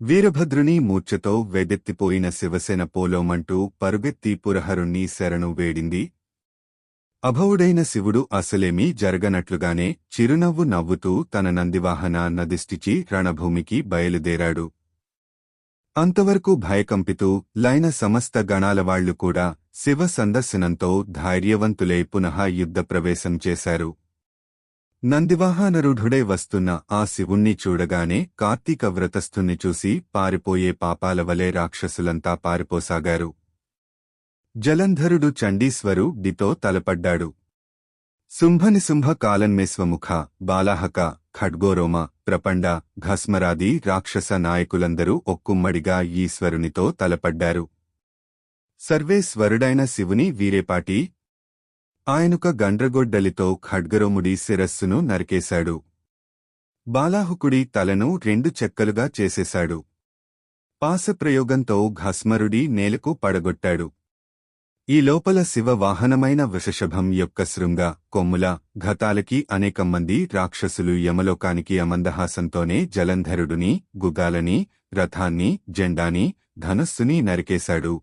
వీరభద్రుని మూర్ఛతో వెదెత్తిపోయిన శివసేన పోలోమంటూ పరుగెత్తి పురహరుణ్ణి శరణు వేడింది. అభవుడైన శివుడు అసలేమీ జరగనట్లుగానే చిరునవ్వు నవ్వుతూ తన నందివాహన నదిష్టిచి రణభూమికి బయలుదేరాడు. అంతవరకు భయకంపితూ లైన సమస్త గణాలవాళ్ళు కూడా శివ సందర్శనంతో ధైర్యవంతులై పునః యుద్ధ ప్రవేశం చేశారు. నందివాహానరుఢుడై వస్తున్న ఆ శివుణ్ణి చూడగానే కార్తీక వ్రతస్థుణ్ణి చూసి పారిపోయే పాపాల వలె రాక్షసులంతా పారిపోసాగారు. జలంధరుడు చండీశ్వరు డితో తలపడ్డాడు. శుంభనిశుంభ కాలన్మేస్వముఖ బాలాహక ఖడ్గోరోమ ప్రపండ ఘస్మరాది రాక్షస నాయకులందరూ ఒక్కుమ్మడిగా ఈశ్వరునితో తలపడ్డారు. సర్వేశ్వరుడైన శివుని వీరేపాటి ఆయనొక గండ్రగొడ్డలితో ఖడ్గరోముడి శిరస్సును నరికేశాడు. బాలాహుకుడి తలను రెండు చెక్కలుగా చేసేశాడు. పాసప్రయోగంతో ఘస్మరుడి నేలకు పడగొట్టాడు. ఈ లోపల శివ వాహనమైన వృషశభం యొక్క శృంగ కొమ్ముల ఘతాలకి అనేకం మంది రాక్షసులు యమలోకానికి అమందహాసంతోనే జలంధరుడుని గుగాలని రథాన్ని జెండాని ధనస్సుని నరికేశాడు.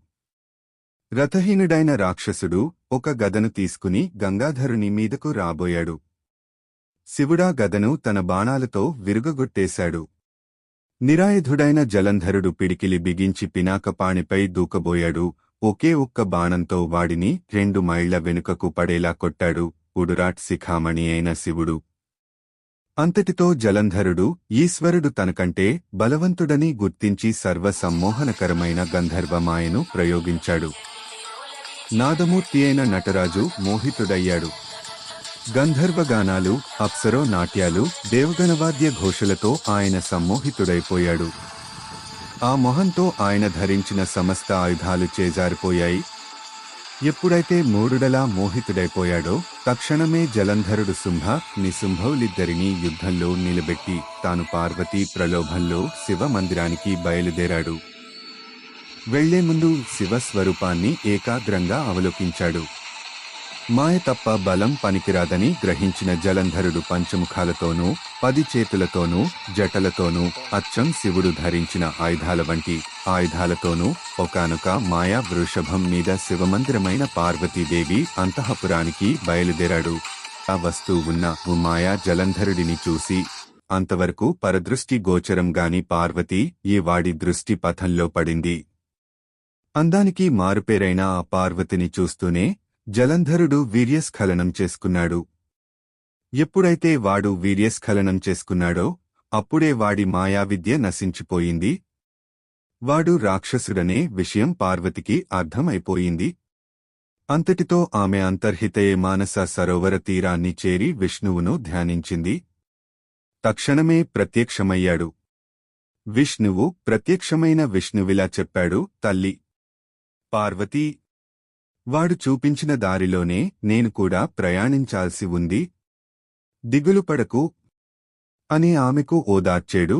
రథహీనుడైన రాక్షసుడు ఒక గదను తీసుకుని గంగాధరుని మీదకు రాబోయాడు. శివుడా గదను తన బాణాలతో విరుగగొట్టేశాడు. నిరాయుధుడైన జలంధరుడు పిడికిలి బిగించి పినాకపాణిపై దూకబోయాడు. ఒకే ఒక్క బాణంతో వాడిని రెండు మైళ్ళ వెనుకకు పడేలా కొట్టాడు ఉడురాట్ శిఖామణి అయిన శివుడు. అంతటితో జలంధరుడు ఈశ్వరుడు తనకంటే బలవంతుడని గుర్తించి సర్వ సమ్మోహనకరమైన గంధర్వమాయను ప్రయోగించాడు. నాదమూర్తి అయిన నటరాజు మోహితుడయ్యాడు. గంధర్వగానాలు అప్సరో నాట్యాలు దేవగణవాద్య ఘోషలతో ఆయన సమ్మోహితుడైపోయాడు. ఆ మొహంతో ఆయన ధరించిన సమస్త ఆయుధాలు చేజారిపోయాయి. ఎప్పుడైతే మూడుడలా మోహితుడైపోయాడో తక్షణమే జలంధరుడు శుంభ నిశుంభవులిద్దరినీ యుద్ధంలో నిలబెట్టి తాను పార్వతీ ప్రలోభంలో శివ మందిరానికి బయలుదేరాడు. వెళ్ళే ముందు శివస్వరూపాన్ని ఏకాగ్రంగా అవలోకించాడు. మాయ తప్ప బలం పనికిరాదని గ్రహించిన జలంధరుడు పంచముఖాలతోనూ పది చేతులతోనూ జటలతోనూ అచ్చం శివుడు ధరించిన ఆయుధాల వంటి ఆయుధాలతోనూ ఒకానొక మాయా వృషభం మీద శివమందిరమైన పార్వతీదేవి అంతఃపురానికి బయలుదేరాడు. ఆ వస్తువు ఉన్న మాయా జలంధరుడిని చూసి అంతవరకు పరదృష్టి గోచరంగాని పార్వతి ఈ వాడి దృష్టి పథంలో పడింది. అందానికి మారుపేరైన ఆ పార్వతిని చూస్తూనే జలంధరుడు వీర్యస్ఖలనం చేసుకున్నాడు. ఎప్పుడైతే వాడు వీర్యస్ఖలనం చేసుకున్నాడో అప్పుడే వాడి మాయావిద్య నశించిపోయింది. వాడు రాక్షసుడనే విషయం పార్వతికి అర్థమైపోయింది. అంతటితో ఆమె అంతర్హితయే మానస సరోవర తీరాన్ని చేరి విష్ణువును ధ్యానించింది. తక్షణమే ప్రత్యక్షమయ్యాడు. విష్ణువు ప్రత్యక్షమైన విష్ణువిలా చెప్పాడు తల్లి పార్వతీ! వాడు చూపించిన దారిలోనే నేను కూడా ప్రయాణించాల్సి ఉంది. దిగులు పడకు! అని ఆమెకు ఓదార్చేడు.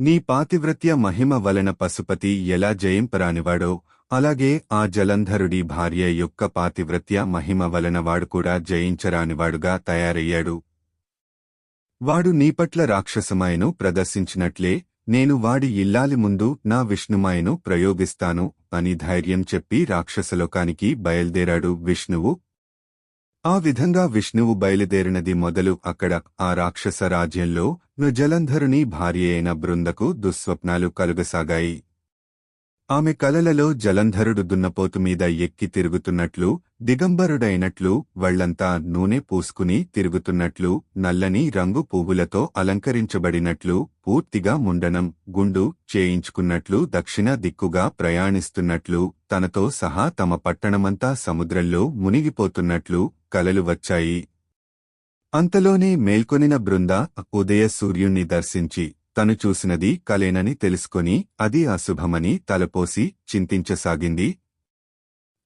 నీ పాతివ్రత్య మహిమ వలన పశుపతి ఎలా జయింపరానివాడో అలాగే ఆ జలంధరుడి భార్య యొక్క పాతివ్రత్య మహిమ వలన వాడు కూడా జయించరానివాడుగా తయారయ్యాడు. వాడు నీపట్ల రాక్షసమాయను ప్రదర్శించినట్లే నేను వాడి ఇల్లాలి ముందు నా విష్ణుమాయను ప్రయోగిస్తాను అని ధైర్యం చెప్పి రాక్షసలోకానికి బయల్దేరాడు విష్ణువు. ఆ విధంగా విష్ణువు బయలుదేరినది మొదలు అక్కడ ఆ రాక్షస రాజ్యంలో జలంధరుని భార్య అయిన బృందకు దుస్వప్నాలు కలుగసాగాయి. ఆమె కలలలో జలంధరుడు దున్నపోతు మీద ఎక్కి తిరుగుతున్నట్లు దిగంబరుడైనట్లు వళ్ళంతా నూనె పూసుకుని తిరుగుతున్నట్లు నల్లని రంగు పువ్వులతో అలంకరించబడినట్లు పూర్తిగా ముండనం గుండు చేయించుకున్నట్లు దక్షిణ దిక్కుగా ప్రయాణిస్తున్నట్లు తనతో సహా తమ పట్టణమంతా సముద్రంలో మునిగిపోతున్నట్లు కలలు వచ్చాయి. అంతలోనే మేల్కొనిన బృంద ఉదయ సూర్యుణ్ణి దర్శించి తను చూసినది కలేనని తెలుసుకొని అది అశుభమని తలపోసి చింతించసాగింది.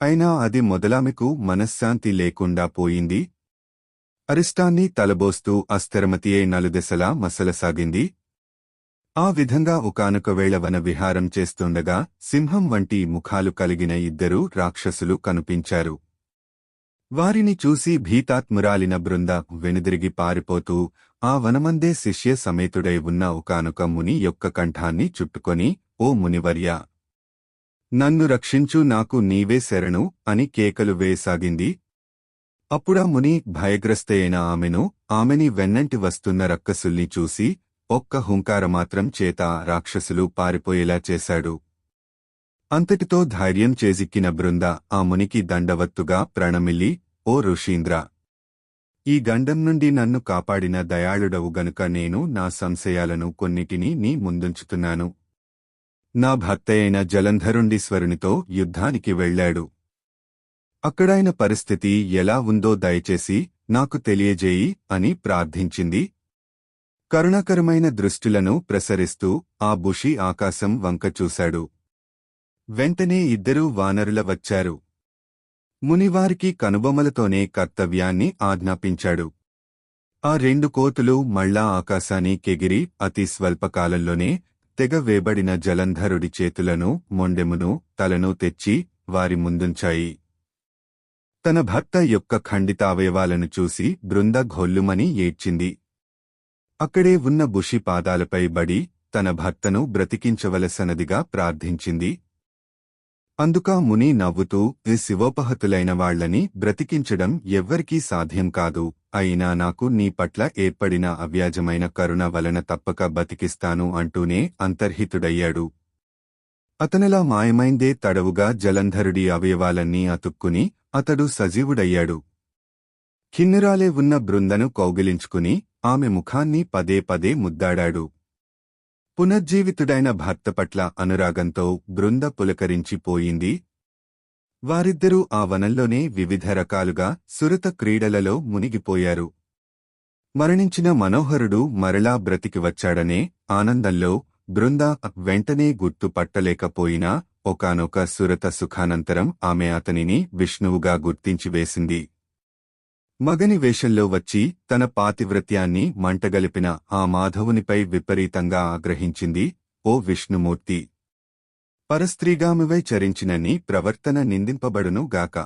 అయినా అది మొదలామెకు మనశ్శాంతి లేకుండా పోయింది. అరిష్టాన్ని తలబోస్తూ అస్థిరమతియే నలుదెసలా మసలసాగింది. ఆ విధంగా ఒకానొక వేళ వన విహారం చేస్తుండగా సింహం వంటి ముఖాలు కలిగిన ఇద్దరు రాక్షసులు కనిపించారు. వారిని చూసి భీతాత్మురాలిన బృంద వెనుదిరిగి పారిపోతూ ఆ వనమందే శిష్య సమేతుడై ఉన్న ఒకానొక ముని యొక్క కంఠాన్ని చుట్టుకొని ఓ మునివర్య! నన్ను రక్షించు నాకు నీవే శరణు అని కేకలు వేయసాగింది. అప్పుడా ముని భయగ్రస్తయైన ఆమెను ఆమెని వెన్నంటి వస్తున్న రక్కసుల్ని చూసి ఒక్క హుంకారమాత్రం చేత రాక్షసులు పారిపోయేలా చేశాడు. అంతటితో ధైర్యం చేజిక్కిన బృంద ఆ మునికి దండవత్తుగా ప్రణమిల్లి ఓ ఋషీంద్ర! ఈ గండం నుండి నన్ను కాపాడిన దయాళుడవు గనుక నేను నా సంశయాలను కొన్నిటిని నీ ముందుంచుతున్నాను. నా భర్తయైన జలంధరుండీశ్వరునితో యుద్ధానికి వెళ్ళాడు. అక్కడాయన పరిస్థితి ఎలా ఉందో దయచేసి నాకు తెలియజేయి అని ప్రార్థించింది. కరుణాకరమైన దృష్టిలను ప్రసరిస్తూ ఆ బుషి ఆకాశం వంక చూశాడు. వెంటనే ఇద్దరూ వానరుల వచ్చారు. మునివారికి కనుబొమలతోనే కర్తవ్యాన్ని ఆజ్ఞాపించాడు. ఆ రెండు కోతులు మళ్ళా ఆకాశాన్ని కెగిరి అతి స్వల్పకాలంలోనే తెగ వేబడిన జలంధరుడి చేతులను మొండెమును తలను తెచ్చి వారి ముందుంచాయి. తన భర్త యొక్క ఖండితావయవాలను చూసి బృంద ఘొల్లుమని ఏడ్చింది. అక్కడే ఉన్న బుషి పాదాలపై బడి తన భర్తను బ్రతికించవలసనదిగా ప్రార్థించింది. అందుకా ముని నవ్వుతూ ఈ శివోపహతులైన వాళ్ళని బ్రతికించడం ఎవ్వరికీ సాధ్యం కాదు. అయినా నాకు నీ పట్ల ఏర్పడిన అవ్యాజమైన కరుణ వలన తప్పక బతికిస్తాను అంటూనే అంతర్హితుడయ్యాడు. అతనిలా మాయమైందే తడవుగా జలంధరుడి అవయవాలన్నీ అతుక్కుని అతడు సజీవుడయ్యాడు. కిన్నురాలే ఉన్న బృందను కౌగిలించుకుని ఆమె ముఖాన్ని పదే పదే ముద్దాడాడు. పునర్జీవితుడైన భర్త పట్ల అనురాగంతో బృంద పులకరించిపోయింది. వారిద్దరూ ఆ వనంలోనే వివిధ రకాలుగా సురత క్రీడలలో మునిగిపోయారు. మరణించిన మనోహరుడు మరలా బ్రతికి వచ్చాడనే ఆనందంలో బృంద వెంటనే గుర్తుపట్టలేకపోయినా ఒకానొక సురత సుఖానంతరం ఆమె అతనిని విష్ణువుగా గుర్తించివేసింది మగని వేషంలో వచ్చి తన పాతివ్రత్యాన్ని మంటగలిపిన ఆ మాధవునిపై విపరీతంగా ఆగ్రహించింది ఓ విష్ణుమూర్తి! పరస్త్రీగామివై చరించిన నీ ప్రవర్తన నిందింపబడును గాక.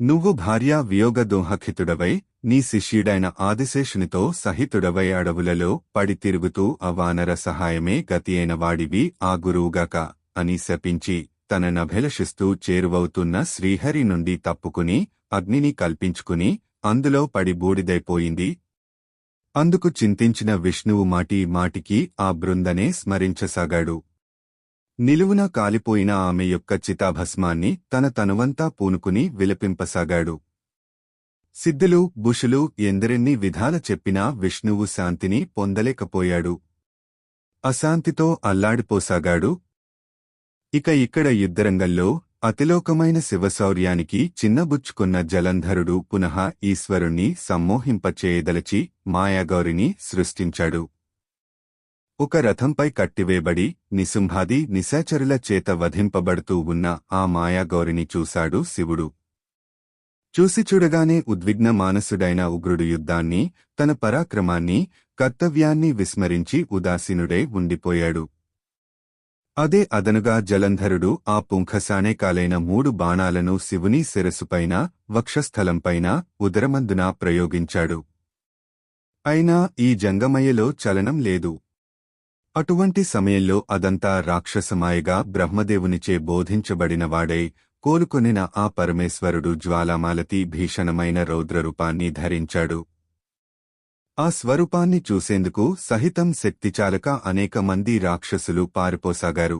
నువ్వు భార్యా వియోగ దోహఖితుడవై నీ శిష్యుడైన ఆదిశేషునితో సహితుడవై అడవులలో పడి తిరుగుతూ అవానర సహాయమే గతియైన వాడివి ఆ గురువుగాక అని శపించి తన నభిలషిస్తూ చేరువవుతున్న శ్రీహరి నుండి తప్పుకుని అగ్నిని కల్పించుకుని అందులో పడి బూడిదైపోయింది. అందుకు చింతించిన విష్ణువు మాటి మాటికి ఆ బృందనే స్మరించసాగాడు. నిలువున కాలిపోయిన ఆమె యొక్క చితాభస్మాన్ని తన తనువంతా పూనుకుని విలపింపసాగాడు. సిద్ధులు బుషులు ఎందరెన్ని విధాల చెప్పినా విష్ణువు శాంతిని పొందలేకపోయాడు. అశాంతితో అల్లాడిపోసాగాడు. ఇక ఇక్కడ యుద్ధరంగంలో అతిలోకమైన శివశౌర్యానికి చిన్నబుచ్చుకున్న జలంధరుడు పునః ఈశ్వరుణ్ణి సమ్మోహింపచేయదలచి మాయాగౌరిని సృష్టించాడు. ఒక రథంపై కట్టివేబడి నిశుంభాది నిశాచరుల చేత వధింపబడుతూ ఉన్న ఆ మాయాగౌరిని చూశాడు శివుడు. చూసి చూడగానే ఉద్విగ్న మానసుడైన ఉగ్రుడు యుద్ధాన్ని తన పరాక్రమాన్ని కర్తవ్యాన్ని విస్మరించి ఉదాసీనుడై ఉండిపోయాడు. అదే అదనుగా జలంధరుడు ఆ పుంఖసానేకాలైన మూడు బాణాలను శివుని శిరసుపైన వక్షస్థలంపైన ఉదరమందున ప్రయోగించాడు. అయినా ఈ జంగమయ్యలో చలనం లేదు. అటువంటి సమయంలో అదంతా రాక్షసమాయగా బ్రహ్మదేవునిచే బోధించబడినవాడై కోలుకొనిన ఆ పరమేశ్వరుడు జ్వాలామాలతి భీషణమైన రౌద్రరూపాన్ని ధరించాడు. ఆ స్వరూపాన్ని చూసేందుకు సహితం శక్తిచాలక అనేక మంది రాక్షసులు పారిపోసాగారు.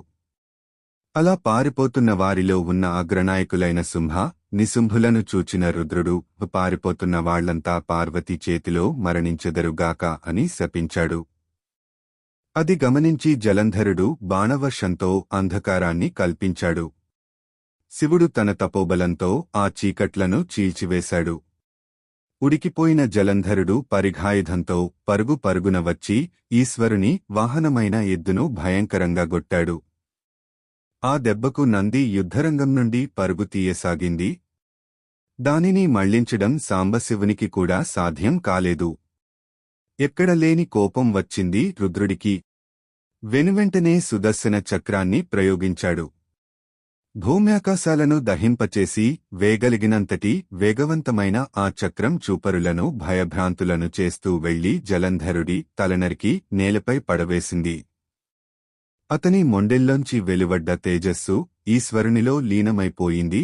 అలా పారిపోతున్న వారిలో ఉన్న అగ్రనాయకులైన సింహ నిశుంభులను చూచిన రుద్రుడు పారిపోతున్న వాళ్ళంతా పార్వతి చేతిలో మరణించెదరుగాక అని శపించాడు. అది గమనించి జలంధరుడు బాణవర్షంతో అంధకారాన్ని కల్పించాడు. శివుడు తన తపోబలంతో ఆ చీకట్లను చీల్చివేశాడు. ఉడికిపోయిన జలంధరుడు పరిఘాయుధంతో పరుగు పరుగున వచ్చి ఈశ్వరుని వాహనమైన ఎద్దును భయంకరంగా గొట్టాడు. ఆ దెబ్బకు నంది యుద్ధరంగం నుండి పరుగు తీయసాగింది. దానిని మళ్ళించడం సాంబశివునికి కూడా సాధ్యం కాలేదు. ఎక్కడ లేని కోపం వచ్చింది రుద్రుడికి. వెనువెంటనే సుదర్శన చక్రాన్ని ప్రయోగించాడు. భూమ్యాకాశాలను దహింపచేసి వేగలిగినంతటి వేగవంతమైన ఆ చక్రం చూపరులను భయభ్రాంతులను చేస్తూ వెళ్ళి జలంధరుడి తలనరికి నేలపై పడవేసింది. అతని మొండెల్లోంచి వెలువడ్డ తేజస్సు ఈశ్వరునిలో లీనమైపోయింది.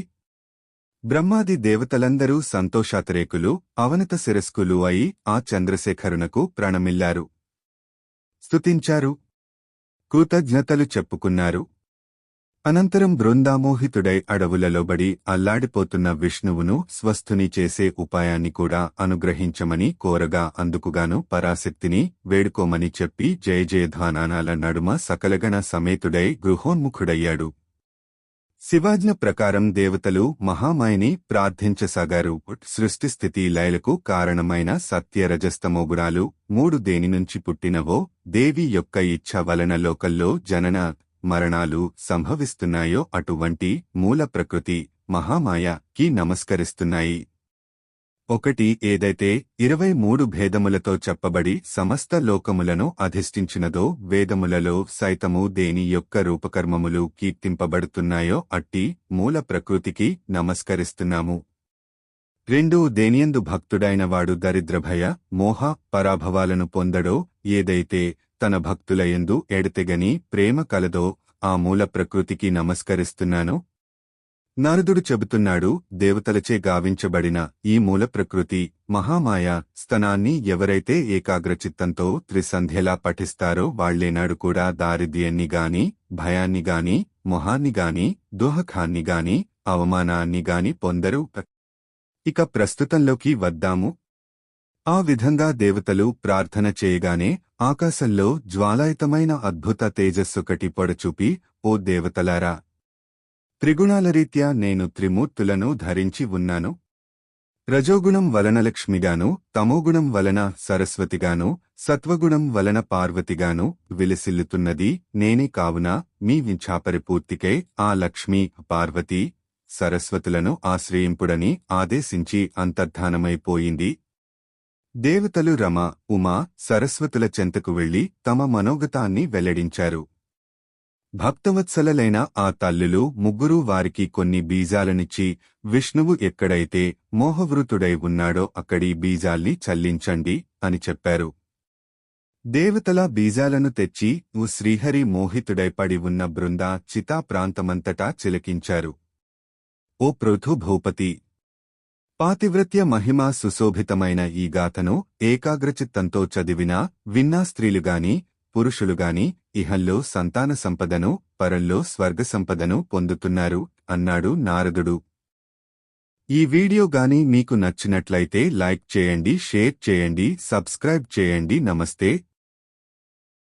బ్రహ్మాది దేవతలందరూ సంతోషాతరేకులు అవనత శిరస్కులు అయి ఆ చంద్రశేఖరునకు ప్రణమిల్లారు. స్తుతించారు. కృతజ్ఞతలు చెప్పుకున్నారు. అనంతరం బృందామోహితుడై అడవులలోబడి అల్లాడిపోతున్న విష్ణువును స్వస్థుని చేసే ఉపాయాన్ని కూడా అనుగ్రహించమని కోరగా అందుకుగాను పరాశక్తిని వేడుకోమని చెప్పి జయజయధ్వానాల నడుమ సకలగణ సమేతుడై గృహోన్ముఖుడయ్యాడు. శివాజ్ఞ ప్రకారం దేవతలు మహామాయని ప్రార్థించసాగారు. సృష్టిస్థితి లయలకు కారణమైన సత్యరజస్తమోగుణాలు మూడు దేని నుంచి పుట్టినవో దేవి యొక్క ఇచ్ఛ వలన లోకల్లో జనన మరణాలు సంభవిస్తున్నాయో అటువంటి మూల ప్రకృతి మహామాయ కి నమస్కరిస్తున్నాయి. ఒకటి ఏదైతే ఇరవై మూడు భేదములతో చెప్పబడి సమస్త లోకములను అధిష్ఠించినదో వేదములలో సైతము దేని యొక్క రూపకర్మములు కీర్తింపబడుతున్నాయో అట్టి మూల ప్రకృతికి నమస్కరిస్తున్నాము. రెండు దేనియందు భక్తుడైన వాడు దరిద్రభయ మోహ పరాభవాలను పొందడో ఏదైతే తన భక్తులయందు ఎడతెగని ప్రేమ కలదో ఆ మూల ప్రకృతికి నమస్కరిస్తున్నాను. నారదుడు చెబుతున్నాడు దేవతలచే గావించబడిన ఈ మూల ప్రకృతి మహామాయ స్తనాన్ని ఎవరైతే ఏకాగ్రచిత్తంతో త్రిసంధ్యలా పఠిస్తారో వాళ్ళేనాడు కూడా దారిద్ర్యాన్ని గాని భయాన్ని గాని మొహాన్ని గాని దోహకాన్ని గాని అవమానాన్ని గాని పొందరు. ఇక ప్రస్తుతంలోకి వద్దాము. ఆ విధంగా దేవతలు ప్రార్థన చేయగానే ఆకాశంలో జ్వాలాయుతమైన అద్భుత తేజస్సొకటి పొడచూపి ఓ దేవతలారా! త్రిగుణాలరీత్యా నేను త్రిమూర్తులను ధరించి ఉన్నాను. రజోగుణం వలన లక్ష్మిగాను తమోగుణం వలన సరస్వతిగాను సత్వగుణం వలన పార్వతిగాను విలసిల్లుతున్నది నేనే కావున మీ వింఛాపరిపూర్తికై ఆ లక్ష్మి పార్వతి సరస్వతులను ఆశ్రయింపుడని ఆదేశించి అంతర్ధానమైపోయింది. దేవతలు రమ ఉమా సరస్వతుల చెంతకు వెళ్ళి తమ మనోగతాన్ని వెల్లడించారు. భక్తవత్సలలైన ఆ తల్లులు ముగ్గురూ వారికి కొన్ని బీజాలనిచ్చి విష్ణువు ఎక్కడైతే మోహవృతుడై ఉన్నాడో అక్కడి బీజాల్ని చల్లించండి అని చెప్పారు. దేవతల బీజాలను తెచ్చి ఓ శ్రీహరి మోహితుడై పడి ఉన్న బృందా చితా ప్రాంతమంతటా చిలకించారు. ఓ పృథు భూపతి పాతివ్రత్య మహిమా సుశోభితమైన ఈ గాథను ఏకాగ్రచిత్తంతో చదివినా విన్నా స్త్రీలుగాని పురుషులుగాని ఇహంలో సంతాన సంపదను పరంలో స్వర్గ సంపదను పొందుతున్నారు అన్నాడు నారదుడు. ఈ వీడియో గాని మీకు నచ్చినట్లయితే లైక్ చేయండి షేర్ చేయండి సబ్స్క్రైబ్ చేయండి నమస్తే.